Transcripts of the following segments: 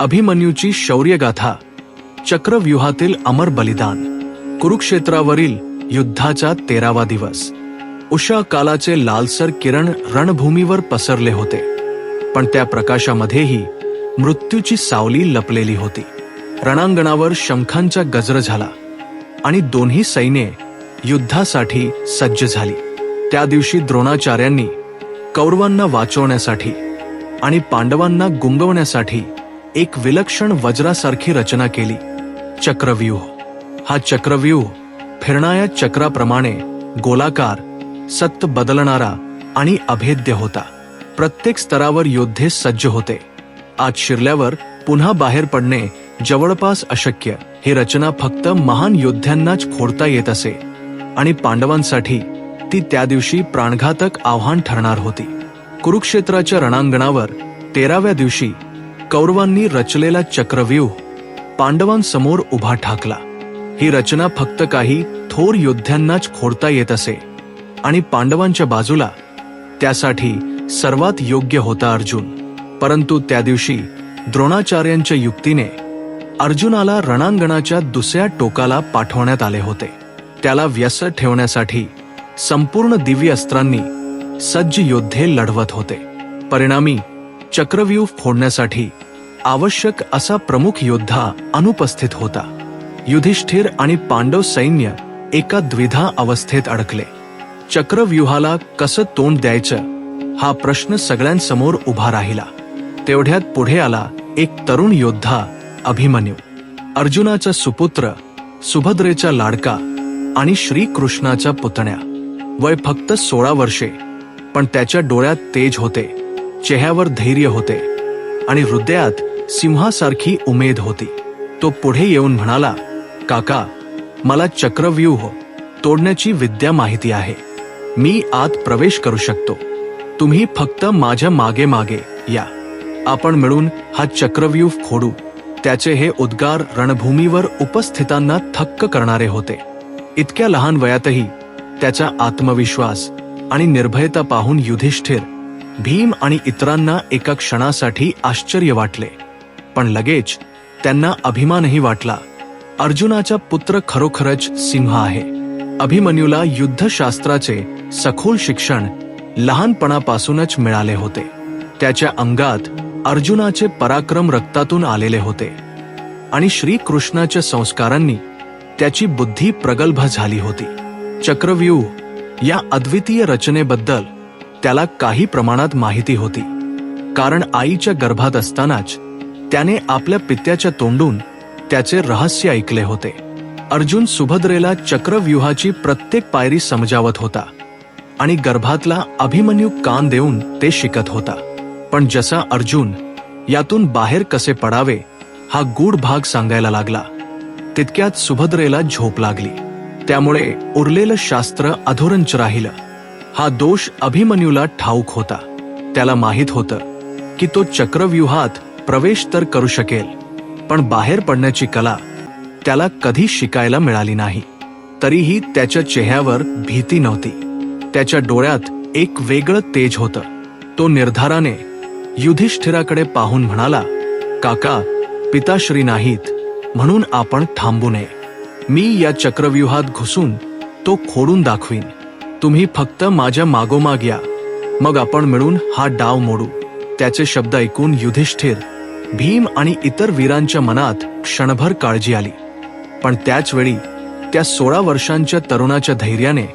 अभिमन्यूची शौर्यगाथा चक्रव्यूहातील अमर बलिदान कुरुक्षेत्रावरील युद्धाचा तेरावा दिवस. उषा कालाचे लालसर किरण रणभूमीवर पसरले होते पण त्या प्रकाशामध्येही मृत्यूची सावली लपलेली होती. रणांगणावर शंखांचा गजर झाला आणि दोन्ही सैन्ये युद्धासाठी सज्ज झाली. त्या दिवशी द्रोणाचार्यांनी कौरवांना वाचवण्यासाठी आणि पांडवांना गुंगवण्यासाठी एक विलक्षण वज्रासारखी रचना केली. चक्रव्यूह. हा चक्रव्यूह फिरणाऱ्या चक्राप्रमाणे गोलाकार सत्त बदलणारा आणि अभेद्य होता. प्रत्येक स्तरावर योद्धे सज्ज होते. आज शिरल्यावर पुन्हा बाहेर पडणे जवळपास अशक्य. ही रचना फक्त महान योद्ध्यांनाच खोडता येत असे. आणि पांडवांसाठी ती त्या दिवशी प्राणघातक आव्हान ठरणार होती. कुरुक्षेत्राच्या रणांगणावर तेराव्या दिवशी कौरवांनी रचलेला चक्रव्यूह पांडवांसमोर उभा ठाकला. ही रचना फक्त काही थोर योद्ध्यांनाच खोडता येत असे आणि पांडवांच्या बाजूला त्यासाठी सर्वात योग्य होता अर्जुन. परंतु त्या दिवशी द्रोणाचार्यांच्या युक्तीने अर्जुनाला रणांगणाच्या दुसऱ्या टोकाला पाठवण्यात आले होते. त्याला व्यस्त ठेवण्यासाठी संपूर्ण दिव्य अस्त्रांनी सज्ज योद्धे लढवत होते. परिणामी चक्रव्यूह फोडण्यासाठी आवश्यक असा प्रमुख योद्धा अनुपस्थित होता. युधिष्ठिर आणि पांडव सैन्य एका द्विधा अवस्थेत अडकले. चक्रव्यूहाला कसं तोंड द्यायचं हा प्रश्न सगळ्यांसमोर उभा राहिला. तेवढ्यात पुढे आला एक तरुण योद्धा अभिमन्यू. अर्जुनाचा सुपुत्र सुभद्रेचा लाडका आणि श्रीकृष्णाच्या पुतण्या. वय फक्त सोळा वर्षे पण त्याच्या डोळ्यात तेज होते चेहऱ्यावर धैर्य होते आणि हृदयात सिंहासारखी उमेद होती. तो पुढे येऊन म्हणाला काका मला चक्रव्यूह तोडण्याची विद्या माहिती आहे. मी आत प्रवेश करू शकतो. तुम्ही फक्त माझ्या मागे मागे या. आपण मिळून हा चक्रव्यूह फोडू त्याचे हे उद्गार रणभूमीवर उपस्थितांना थक्क करणारे होते. इतक्या लहान वयातही त्याचा आत्मविश्वास आणि निर्भयता पाहून युधिष्ठिर भीम आणि इतरांना एका क्षणासाठी आश्चर्य वाटले. पण लगेच त्यांना अभिमानही वाटला. अर्जुनाचा पुत्र खरोखरच सिंह आहे. अभिमन्यूला युद्धशास्त्राचे सखोल शिक्षण लहानपणापासूनच मिळाले होते. त्याच्या अंगात अर्जुनाचे पराक्रम रक्तातून आलेले होते. आणि श्रीकृष्णाच्या संस्कारांनी त्याची बुद्धी प्रगल्भ झाली होती. चक्रव्यूह या अद्वितीय रचनेबद्दल त्याला काही प्रमाणात माहिती होती. कारण आईच्या गर्भात असतानाच त्याने आपल्या पित्याच्या तोंडून त्याचे रहस्य ऐकले होते. अर्जुन सुभद्रेला चक्रव्यूहाची प्रत्येक पायरी समजावत होता आणि गर्भातला अभिमन्यू कान देऊन ते शिकत होता. पण जसा अर्जुन यातून बाहेर कसे पडावे हा गूढ भाग सांगायला लागला. तितक्यात सुभद्रेला झोप लागली. त्यामुळे उरलेलं शास्त्र अधोरंच राहिलं. हा दोष अभिमन्यूला ठाऊक होता. त्याला माहीत होतं की तो चक्रव्यूहात प्रवेश तर करू शकेल पण बाहेर पडण्याची कला त्याला कधी शिकायला मिळाली नाही. तरीही त्याच्या चेहऱ्यावर भीती नव्हती. त्याच्या डोळ्यात एक वेगळं तेज होतं. तो निर्धाराने युधिष्ठिराकडे पाहून म्हणाला काका पिताश्री नाहीत म्हणून आपण थांबू नये. मी या चक्रव्यूहात घुसून तो खोडून दाखवीन. तुम्ही फक्त माझ्या मागोमाग या. मग आपण मिळून हा डाव मोडू. त्याचे शब्द ऐकून युधिष्ठिर भीम आणि इतर वीरांच्या मनात क्षणभर काळजी आली. पण त्याच वेळी त्या सोळा वर्षांच्या तरुणाच्या धैर्याने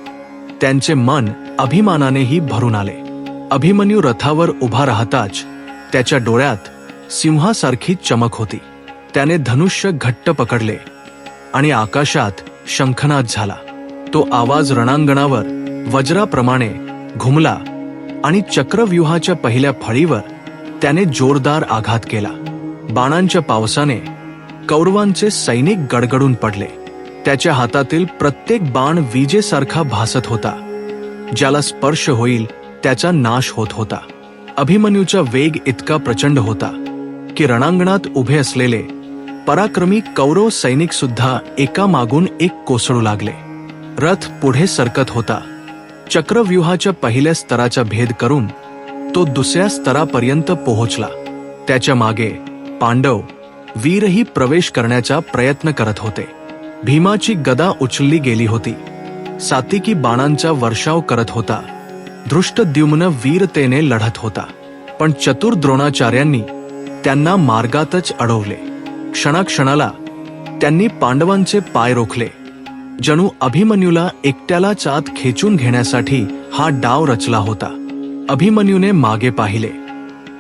त्यांचे मन अभिमानानेही भरून आले. अभिमन्यू रथावर उभा राहताच त्याच्या डोळ्यात सिंहासारखी चमक होती. त्याने धनुष्य घट्ट पकडले आणि आकाशात शंखनाद झाला. तो आवाज रणांगणावर वज्राप्रमाणे घुमला आणि चक्रव्यूहाच्या पहिल्या फळीवर त्याने जोरदार आघात केला. बाणांच्या पावसाने कौरवांचे सैनिक गडगडून पडले. त्याच्या हातातील प्रत्येक बाण विजेसारखा भासत होता. ज्याला स्पर्श होईल त्याचा नाश होत होता. अभिमन्यूचा वेग इतका प्रचंड होता की रणांगणात उभे असलेले पराक्रमी कौरव सैनिक सुद्धा एका मागून एक कोसळू लागले. रथ पुढे सरकत होता. चक्रव्यूहाच्या पहिल्या स्तराचा भेद करून तो दुसऱ्या स्तरापर्यंत पोहोचला. त्याच्यामागे पांडव वीरही प्रवेश करण्याचा प्रयत्न करत होते. भीमाची गदा उचलली गेली होती. सातिकी बाणांचा वर्षाव करत होता. धृष्टद्युम्न वीरतेने लढत होता. पण चतुर द्रोणाचार्यांनी त्यांना मार्गातच अडवले. क्षणाक्षणाला त्यांनी पांडवांचे पाय रोखले. जणू अभिमन्यूला एकट्याला चात खेचून घेण्यासाठी हा डाव रचला होता. अभिमन्यूने मागे पाहिले.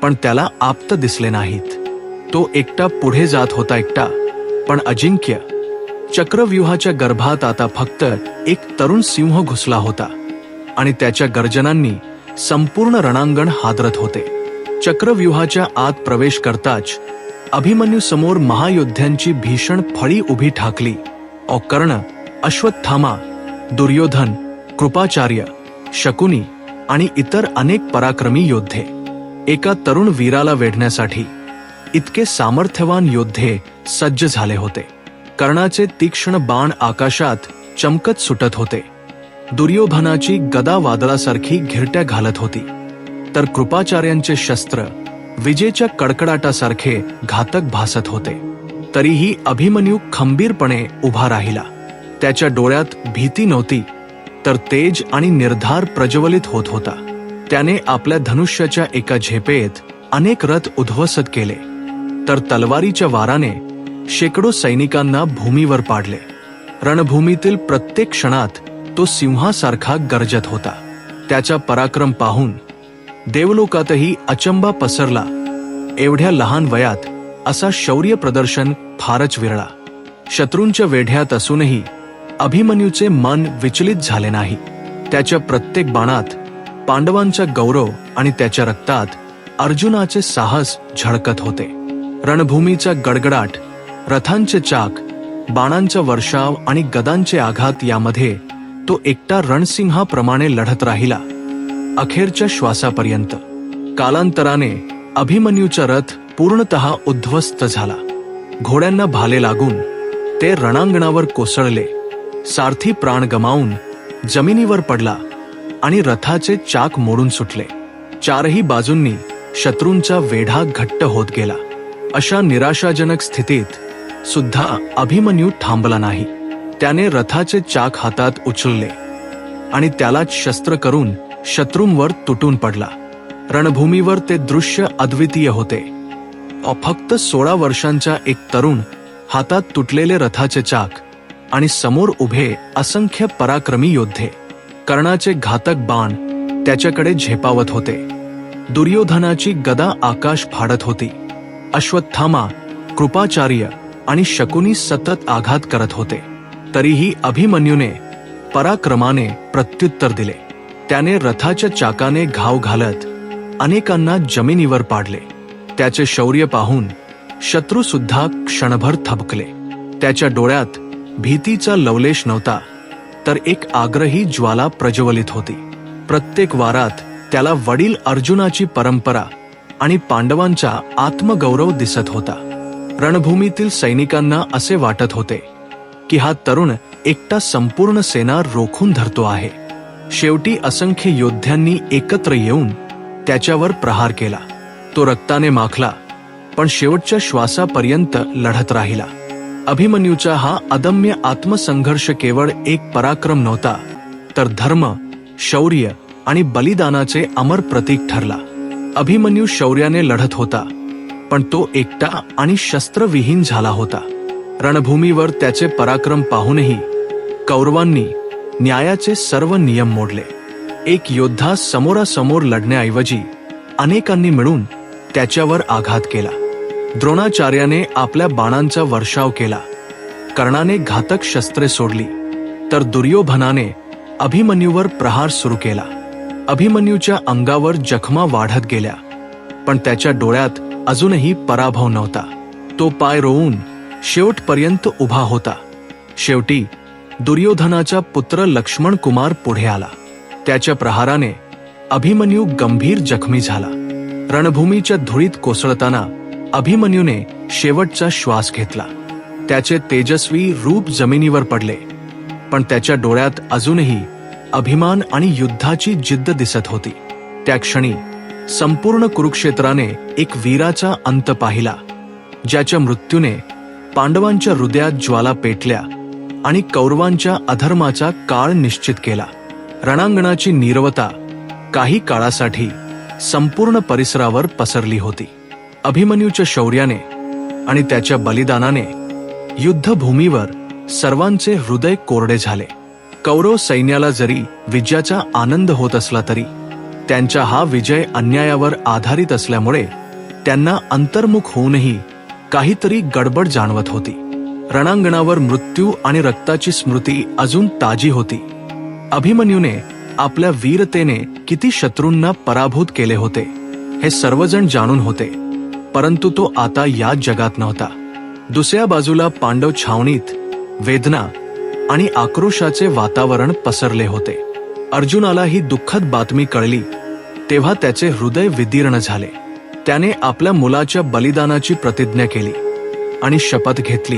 पण त्याला आप्त दिसले नाहीत. तो एकटा पुढे जात होता एकटा पण अजिंक्य चक्रव्यूहाच्या गर्भात आता फक्त एक तरुण सिंह घुसला होता आणि त्याच्या गर्जनांनी संपूर्ण रणांगण हादरत होते. चक्रव्यूहाच्या आत प्रवेश करताच अभिमन्यू समोर महायोद्ध्यांची भीषण फळी उभी ठाकली. औकर्ण अश्वत्थामा दुर्योधन कृपाचार्य शकुनी आणि इतर अनेक पराक्रमी योद्धे एका तरुण वीराला वेढण्यासाठी इतके सामर्थ्यवान योद्धे सज्ज झाले होते. कर्णाचे तीक्ष्ण बाण आकाशात चमकत सुटत होते. दुर्योधनाची गदा वादळासारखी घिरट्या घालत होती. तर कृपाचार्यांचे शस्त्र विजेच्या कडकडाटासारखे घातक भासत होते. तरीही अभिमन्यू खंबीरपणे उभा राहिला. त्याच्या डोळ्यात भीती नव्हती तर तेज आणि निर्धार प्रज्वलित होत होता. त्याने आपल्या धनुष्याच्या एका झेपेत अनेक रथ उद्ध्वस्त केले. तर तलवारीच्या वाराने शेकडो सैनिकांना भूमीवर पाडले. रणभूमीतील प्रत्येक क्षणात तो सिंहासारखा गरजत होता. त्याचा पराक्रम पाहून देवलोकातही अचंबा पसरला. एवढ्या लहान वयात असा शौर्य प्रदर्शन फारच विरळा. शत्रूंच्या वेढ्यात असूनही अभिमन्यूचे मन विचलित झाले नाही. त्याच्या प्रत्येक बाणात पांडवांचा गौरव आणि त्याच्या रक्तात अर्जुनाचे साहस झळकत होते. रणभूमीचा गडगडाट रथांचे चाक बाणांचा वर्षाव आणि गदांचे आघात यामध्ये तो एकटा रणसिंहाप्रमाणे लढत राहिला अखेरच्या श्वासापर्यंत. कालांतराने अभिमन्यूचा रथ पूर्णतः उद्ध्वस्त झाला. घोड्यांना भाले लागून ते रणांगणावर कोसळले. सारथी प्राण गमावून जमिनीवर पडला आणि रथाचे चाक मोडून सुटले. चारही बाजूंनी शत्रूंचा वेढा घट्ट होत गेला. अशा निराशाजनक स्थितीत सुद्धा अभिमन्यू थांबला नाही. त्याने रथाचे चाक हातात उचलले आणि त्याला शस्त्र करून शत्रूंवर तुटून पडला. रणभूमीवर ते दृश्य अद्वितीय होते. फक्त सोळा वर्षांचा एक तरुण हातात तुटलेले रथाचे चाक आणि समोर उभे असंख्य पराक्रमी योद्धे कर्णाचे घातक बाण त्याच्याकडे झेपावत होते. दुर्योधनाची गदा आकाश फाडत होती. अश्वत्थामा कृपाचार्य आणि शकुनी सतत आघात करत होते. तरीही अभिमन्यूने पराक्रमाने प्रत्युत्तर दिले. त्याने रथाच्या चाकाने घाव घालत अनेकांना जमिनीवर पाडले. त्याचे शौर्य पाहून शत्रू सुद्धा क्षणभर थबकले. त्याच्या डोळ्यात भीतीचा लवलेश नव्हता तर एक आग्रही ज्वाला प्रज्वलित होती. प्रत्येक वारात त्याला वडील अर्जुनाची परंपरा आणि पांडवांचा आत्मगौरव दिसत होता. रणभूमीतील सैनिकांना असे वाटत होते की हा तरुण एकटा संपूर्ण सेना रोखून धरतो आहे. शेवटी असंख्य योद्ध्यांनी एकत्र येऊन त्याच्यावर प्रहार केला. तो रक्ताने माखला पण शेवटच्या श्वासापर्यंत लढत राहिला. अभिमन्यूचा हा अदम्य आत्मसंघर्ष केवळ एक पराक्रम नव्हता तर धर्म शौर्य आणि बलिदानाचे अमर प्रतीक ठरला. अभिमन्यू शौर्याने लढत होता पण तो एकटा आणि शस्त्रविहीन झाला होता. रणभूमीवर त्याचे पराक्रम पाहूनही कौरवांनी न्यायाचे सर्व नियम मोडले. एक योद्धा समोरासमोर लढण्याऐवजी अनेकांनी मिळून त्याच्यावर आघात केला. द्रोणाचार्याने आपल्या बाणांचा वर्षाव केला. कर्णाने घातक शस्त्रे सोडली तर दुर्योधनाने अभिमन्यूवर प्रहार सुरू केला. अभिमन्यूच्या अंगावर जखमा वाढत गेल्या पण त्याच्या डोळ्यात अजूनही पराभव नव्हता. तो पाय रोवून शेवटपर्यंत उभा होता. शेवटी दुर्योधनाचा पुत्र लक्ष्मण कुमार पुढे आला. त्याच्या प्रहाराने अभिमन्यू गंभीर जखमी झाला. रणभूमीच्या धुळीत कोसळताना अभिमन्यूने शेवटचा श्वास घेतला. त्याचे तेजस्वी रूप जमिनीवर पडले पण त्याच्या डोळ्यात अजूनही अभिमान आणि युद्धाची जिद्द दिसत होती. त्या क्षणी संपूर्ण कुरुक्षेत्राने एक वीराचा अंत पाहिला ज्याच्या मृत्यूने पांडवांच्या हृदयात ज्वाला पेटल्या आणि कौरवांच्या अधर्माचा काळ निश्चित केला. रणांगणाची नीरवता काही काळासाठी संपूर्ण परिसरावर पसरली होती. अभिमन्यूच्या शौर्याने आणि त्याच्या बलिदानाने युद्धभूमीवर सर्वांचे हृदय कोरडे झाले. कौरव सैन्याला जरी विजयाचा आनंद होत असला तरी त्यांचा हा विजय अन्यायावर आधारित असल्यामुळे त्यांना अंतर्मुख होऊनही काहीतरी गडबड जाणवत होती. रणांगणावर मृत्यू आणि रक्ताची स्मृती अजून ताजी होती. अभिमन्यूने आपल्या वीरतेने किती शत्रूंना पराभूत केले होते हे सर्वजण जाणून होते. परंतु तो आता या जगात नव्हता. दुसऱ्या बाजूला पांडव छावणीत वेदना आणि आक्रोशाचे वातावरण पसरले होते. अर्जुनाला ही दुःखद बातमी कळली तेव्हा त्याचे हृदय विदीर्ण झाले. त्याने आपल्या मुलाच्या बलिदानाची प्रतिज्ञा केली आणि शपथ घेतली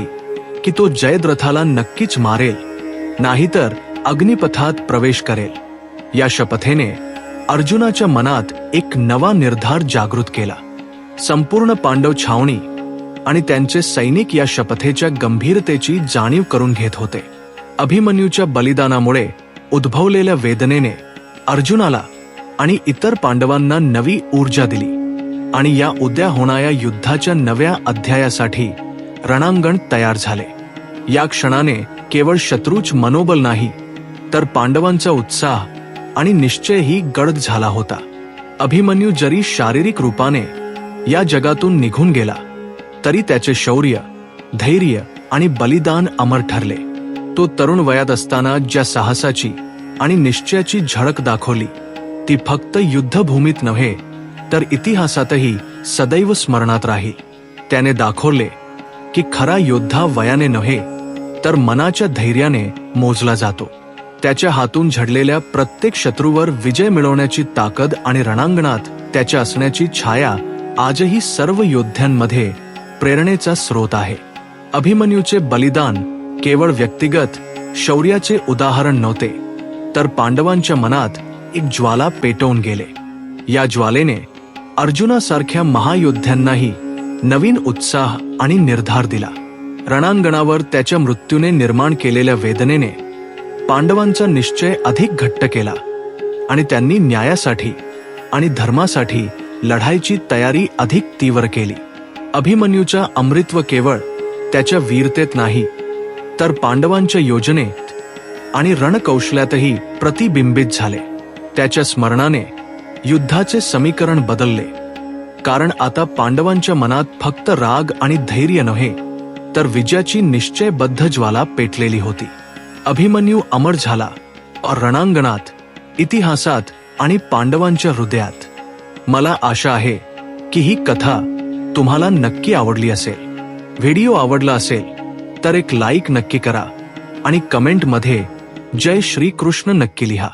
की तो जयद्रथाला नक्कीच मारेल नाहीतर अग्निपथात प्रवेश करेल. या शपथेने अर्जुनाच्या मनात एक नवा निर्धार जागृत केला. संपूर्ण पांडव छावणी आणि त्यांचे सैनिक या शपथेच्या गंभीरतेची जाणीव करून घेत होते. अभिमन्यूच्या बलिदानामुळे उद्भवलेल्या वेदनेने अर्जुनाला आणि इतर पांडवांना नवी ऊर्जा दिली आणि या उद्या होणाऱ्या युद्धाच्या नव्या अध्यायासाठी रणांगण तयार झाले. या क्षणाने केवळ शत्रूच मनोबल नाही तर पांडवांचा उत्साह आणि निश्चयही गडद झाला होता. अभिमन्यू जरी शारीरिक रूपाने या जगातून निघून गेला तरी त्याचे शौर्य धैर्य आणि बलिदान अमर ठरले. तो तरुण वयात असताना ज्या साहसाची आणि निश्चयाची झळक दाखवली ती फक्त युद्धभूमीत नव्हे तर इतिहासातही सदैव स्मरणात राहील त्याने दाखवले की खरा योद्धा वयाने नव्हे तर मनाच्या धैर्याने मोजला जातो. त्याच्या हातून झडलेल्या प्रत्येक शत्रूवर विजय मिळवण्याची ताकद आणि रणांगणात त्याच्या असण्याची छाया आजही सर्व योद्ध्यांमध्ये प्रेरणेचा स्रोत आहे. अभिमन्यूचे बलिदान केवळ व्यक्तिगत शौर्याचे उदाहरण नव्हते तर पांडवांच्या मनात एक ज्वाला पेटवून गेले. या ज्वालेने अर्जुनासारख्या महायोद्ध्यांनाही नवीन उत्साह आणि निर्धार दिला. रणांगणावर त्याच्या मृत्यूने निर्माण केलेल्या वेदनेने पांडवांचा निश्चय अधिक घट्ट केला आणि त्यांनी न्यायासाठी आणि धर्मासाठी लढाईची तयारी अधिक तीव्र केली. अभिमन्यूचा अमृत्व केवळ त्याच्या वीरतेत नाही तर पांडवांच्या योजनेत आणि रणकौशल्यातही प्रतिबिंबित झाले. त्याच्या स्मरणाने युद्धाचे समीकरण बदलले. कारण आता पांडवांच्या मनात फक्त राग आणि धैर्य नव्हे तर विजयाची निश्चयबद्ध ज्वाला पेटलेली होती. अभिमन्यू अमर झाला. और रणांगणात इतिहासात आणि पांडवांच्या हृदयात. मला आशा आहे की ही कथा तुम्हाला नक्की आवडली असेल. व्हिडिओ आवडला असेल तर एक लाईक नक्की करा आणि कमेंटमध्ये जय श्रीकृष्ण नक्की लिहा.